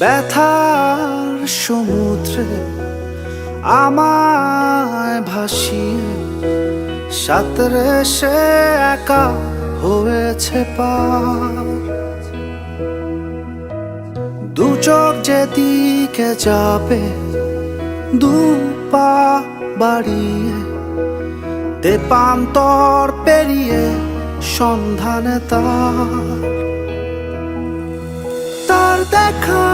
ব্যথার সমুদ্রে আমায় ভাসিয়ে সাঁতরে সে একা হয়েছে পার দু যেদিকে যাবে, দু পা বাড়িয়ে তেপান্তর পেরিয়ে সন্ধানে তার। দেখা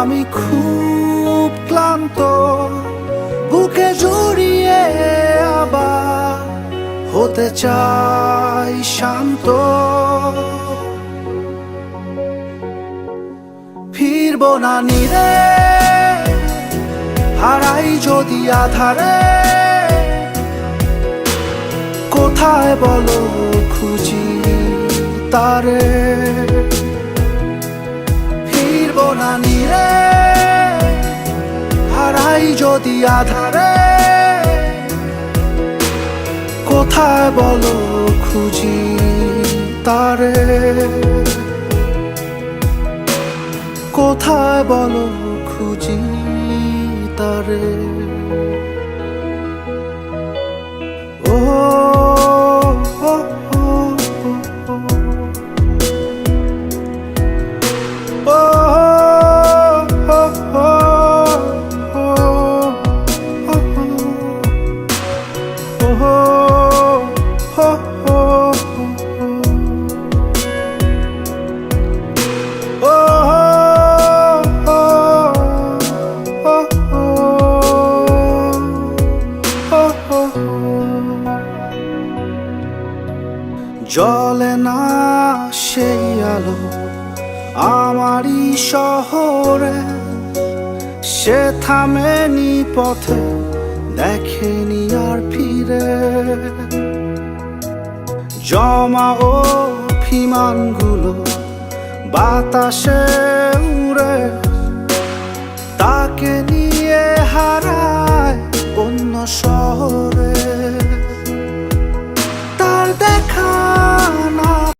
আমি খুব ক্লান্ত। বুকে জড়িয়ে আবার হতে চাই শান্ত। ফিরবো না নিরে, হারাই যদি আধারে। কোথায় বলো খুঁজি তারে? নিরে হারাই যদি আধারে কোথায় বলো খুঁজি তারে? কোথায় বলো খুঁজি তারে? ও, ও, ও, ও, জলে না সেই আলো আমারই শহরে। সে থামেনি পথে দেখেনি আর ফিরে। জমা ফিমানগুলো বাতাসে উড়ে তাকে নিয়ে হারায় অন্য শহর।